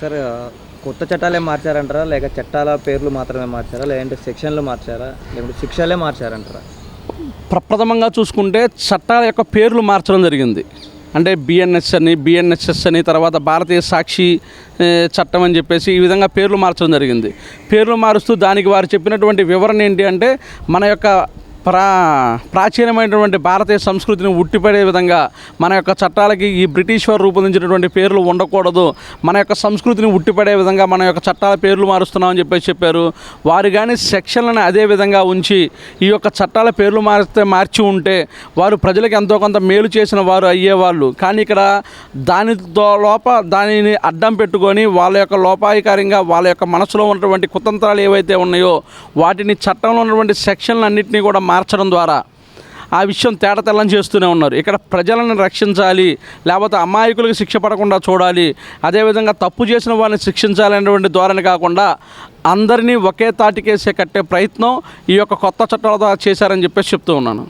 Sir కొత్త చట్టాలే మార్చారంటారా? లేక చట్టాల పేర్లు మాత్రమే మార్చారా? లేదంటే సెక్షన్లు మార్చారా? లేకుంటే శిక్షలే మార్చారంటారా? ప్రప్రథమంగా చూసుకుంటే చట్టాల యొక్క పేర్లు మార్చడం జరిగింది. అంటే బిఎన్ఎస్ అని బిఎన్ఎస్ఎస్ అని తర్వాత భారతీయ సాక్షి చట్టం అని చెప్పేసి ఈ విధంగా పేర్లు మార్చడం జరిగింది. పేర్లు మారుస్తూ దానికి వారు చెప్పినటువంటి వివరణ ఏంటి అంటే మన యొక్క ప్రా ప్రాచీనమైనటువంటి భారతీయ సంస్కృతిని ఉట్టిపడే విధంగా మన యొక్క చట్టాలకి ఈ బ్రిటిష్ వారు రూపొందించినటువంటి పేర్లు ఉండకూడదు. మన యొక్క సంస్కృతిని ఉట్టిపడే విధంగా మన యొక్క చట్టాల పేర్లు మారుస్తున్నామని చెప్పేసి చెప్పారు. వారు కానీ సెక్షన్లను అదే విధంగా ఉంచి ఈ యొక్క చట్టాల పేర్లు మారిస్తే మార్చి ఉంటే వారు ప్రజలకు ఎంతో కొంత మేలు చేసిన వారు అయ్యేవాళ్ళు. కానీ ఇక్కడ దాని లోప దానిని అడ్డం పెట్టుకొని వాళ్ళ యొక్క లోపాయికారంగా వాళ్ళ యొక్క మనసులో ఉన్నటువంటి కుతంత్రాలు ఏవైతే ఉన్నాయో వాటిని చట్టంలో ఉన్నటువంటి సెక్షన్లు అన్నింటినీ కూడా మార్చడం ద్వారా ఆ విషయం తేటతెల్లం చేస్తూనే ఉన్నారు. ఇక్కడ ప్రజలను రక్షించాలి లేకపోతే అమాయకులకు శిక్ష పడకుండా చూడాలి అదేవిధంగా తప్పు చేసిన వాళ్ళని శిక్షించాలనేటువంటి ధోరణి కాకుండా అందరినీ ఒకే తాటికేసే కట్టే ప్రయత్నం ఈ యొక్క కొత్త చట్టాల ద్వారా చేశారని చెప్పేసి చెప్తూ ఉన్నాను.